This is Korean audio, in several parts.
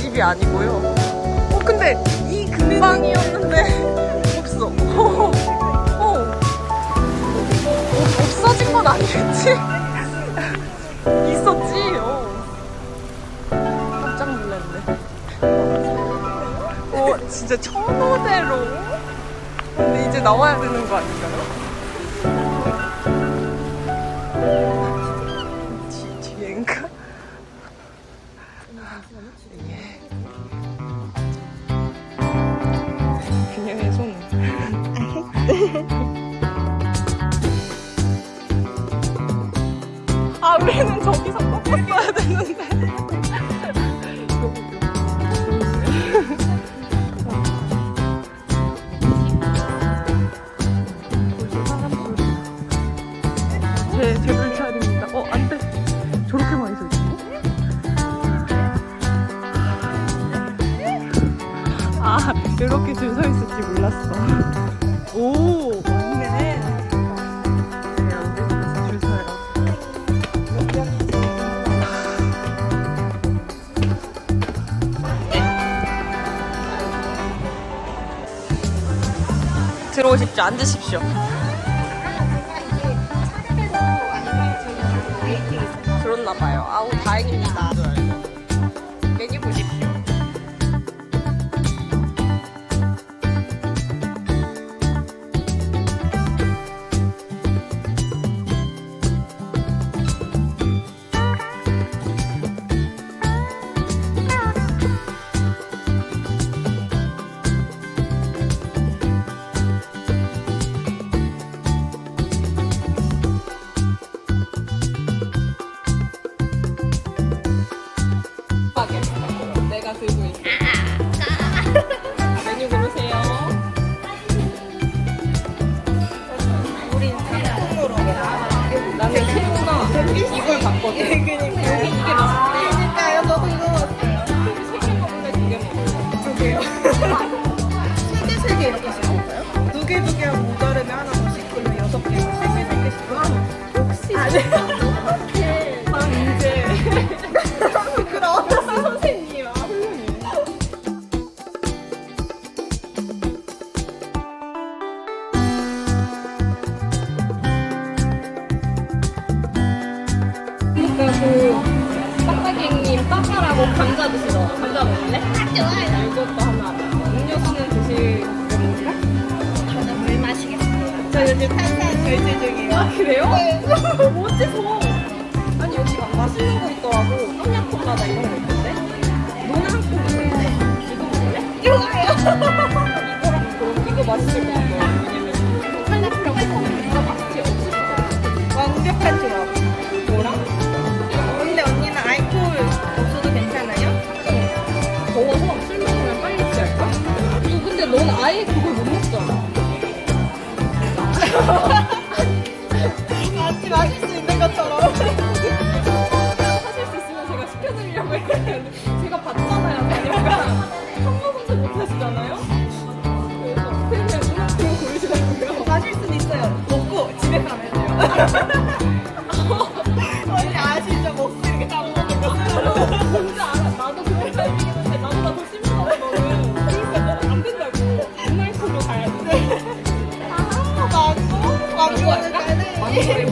집이 아니고요. 어 근데 이 근방이었는데 없어. 어, 어. 없어진 건 아니겠지? 있었지. 어. 깜짝 놀랐네. 어 진짜 천호대로. 근데 이제 나와야 되는 거 아닌가요? 이렇게 줄 서 있을지 몰랐어. 오, 맞네. 네, 안 돼. 다시 줄 서요. 들어오십시오. 앉으십시오. 아 감자 드시러 감자 먹을래? 좋아요. 이것도 하나. 음료수는 드실 건가? 저는 물 마시겠습니다 저 요즘 탄산 절제 중이에요 아 그래요? 어째서? 아니 여기 막 맛있는 거 있더라고. 똠양꿍가다 이런 거 있던데. 너는 한국 있는데 이거 먹을래? 좋아요 이거랑 그럼 이거 맛있을 것 같아. 왜냐면 파인애플하고 이거 맛있지 없을 것 같아. 완벽한 조합 언니 아시죠? 먹고 이렇게 다 먹는 거 뭔지 알아. 나도 그런 타입이긴 한데 나보다 더 심하다 너는. 그러니까 너는 안 된다고. 문화이프로 가야 돼. 아 맞고 가네 망고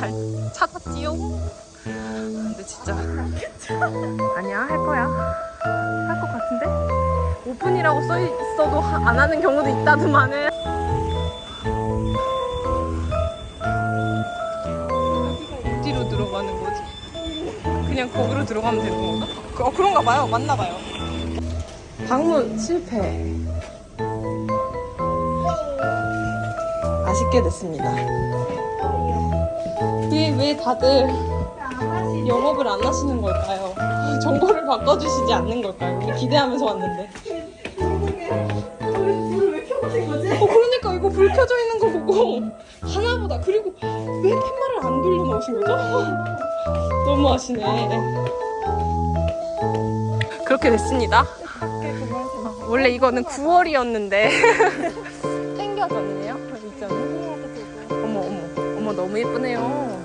잘 찾았지요. 근데 진짜 아니야 할 거야 할 것 같은데 오픈이라고 써 있어도 하- 안 하는 경우도 있다더만은. 어디로 들어가는 거지? 그냥 거기로 들어가면 되는 건가? 그- 어 그런가 봐요 맞나 봐요. 방문 실패. 아쉽게 됐습니다. 이게 왜 다들 영업을 안 하시는 걸까요? 정보를 바꿔주시지 않는 걸까요? 우리 기대하면서 왔는데. 불왜 켜놓으신 거지? 어, 그러니까 이거 불 켜져 있는 거 보고 하나보다 그리고 왜 팻말을 안 돌려놓으신 거죠? 너무 하시네. 그렇게 됐습니다. 어, 원래 이거는 9월이었는데 너무 예쁘네요.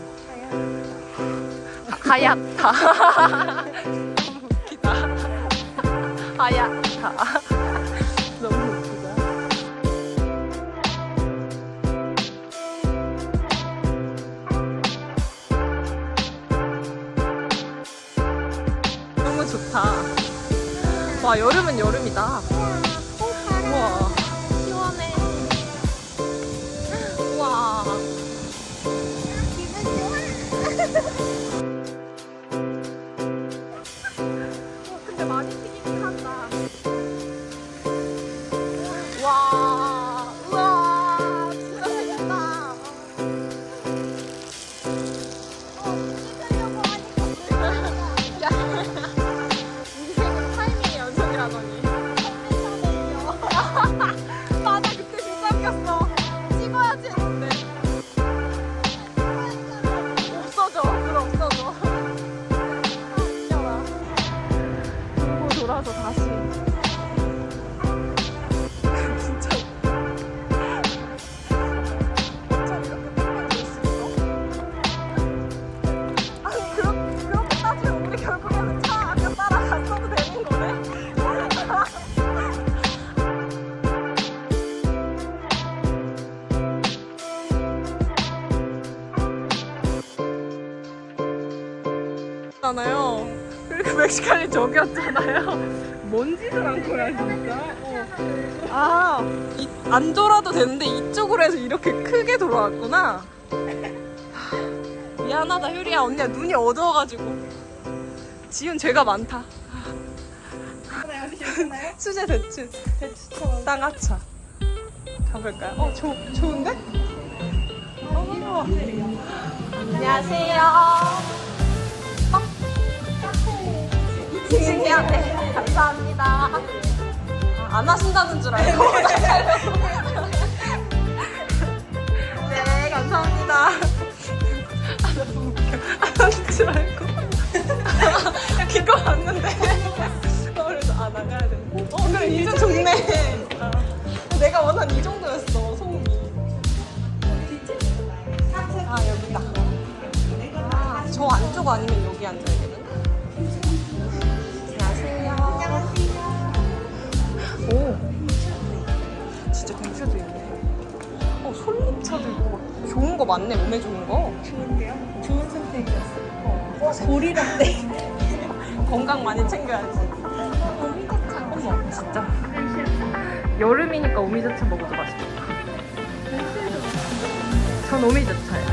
하- 하얗다. 너무 웃기다. 하얗다. 너무 웃기다. 너무 좋다. 와 여름은 여름이다. 우와 Ha ha ha! 잖아요. 그리고 멕시칸이 저기였잖아요. 뭔 짓을 한 거야 진짜. 어. 아, 이, 안 돌아도 되는데 이쪽으로 해서 이렇게 크게 돌아왔구나. 미안하다 효리야 언니야 눈이 어두워가지고 지훈 죄가 많다? 수제 대추 대추처럼 쌍화차 가볼까요? 어 조, 좋은데? 어. 안녕하세요 신기하네 감사합니다. 아, 안 하신다는 줄 알고. 네. 감사합니다. 아 너무 웃겨 안 하는 줄 알고. 기껏 왔는데. 어, 그래서 아 나가야 되는데. 어 그래 이제 좋네. 아, 내가 원한 이 정도였어 소음이 아 여기다. 아, 저 안쪽 아니면 여기 앉아야겠 거 많네 몸에 좋은 거. 좋은데요? 좋은 선택이었어요. 어, 고리라떼. 건강 많이 챙겨야지. 오미자차. 어머 진짜. 여름이니까 오미자차 먹어도 맛있겠다. 전 오미자차예요.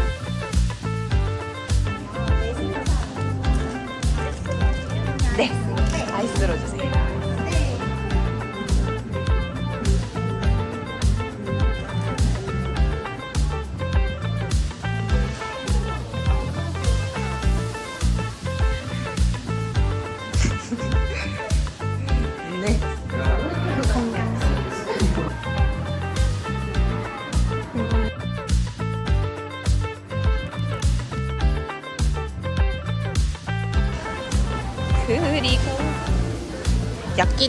네. 아이스로 주세요.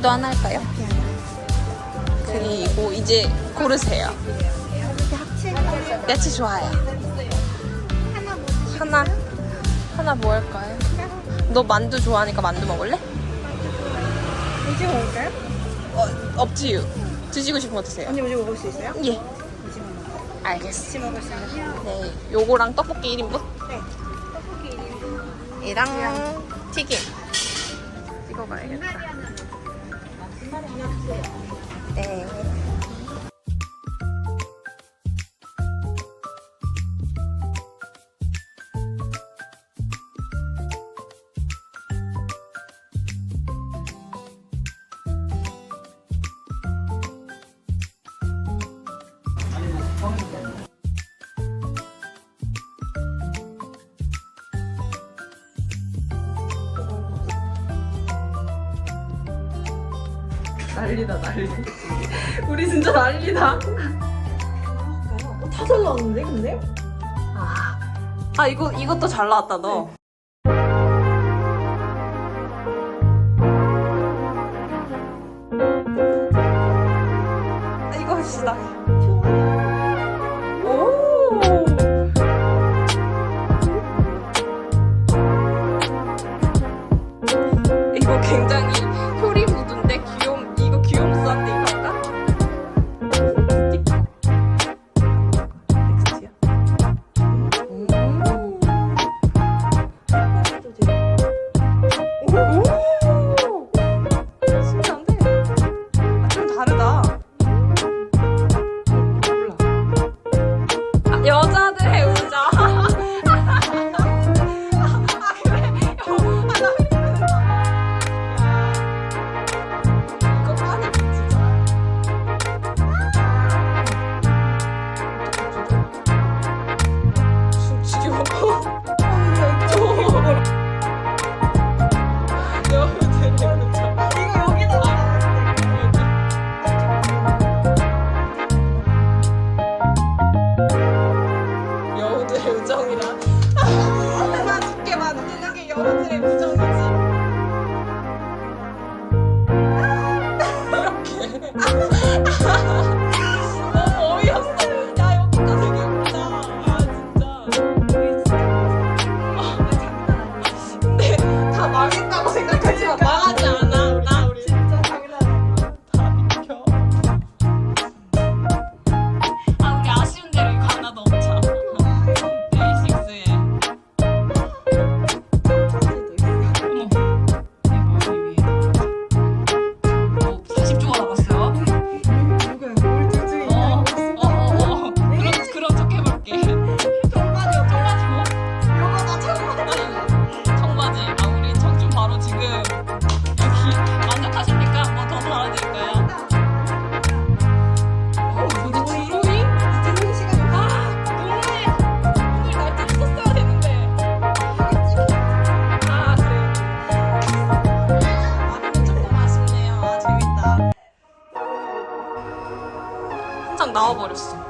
기도 하나 할까요? 그리고 이제 고르세요. 야채 좋아요. 하나 하나 뭐 할까요? 너 만두 좋아하니까 만두 먹을래? 오징어 먹을까요? 어, 업지유. 드시고 싶은 거 드세요. 언니 오징어 먹을 수 있어요? 예. 오징어 먹어. 알겠어. 같이 먹을 수 있어요? 네. 요거랑 떡볶이 1인분? 네. 떡볶이 1인분. 이랑 튀김. 찍어가야겠다. 네. 난리다 난리. 우리 진짜 난리다. 어, 다잘 나왔는데 근데? 아, 아 이거 이것도 잘 나왔다 너. 아, 이거 합시다. 나와버렸어.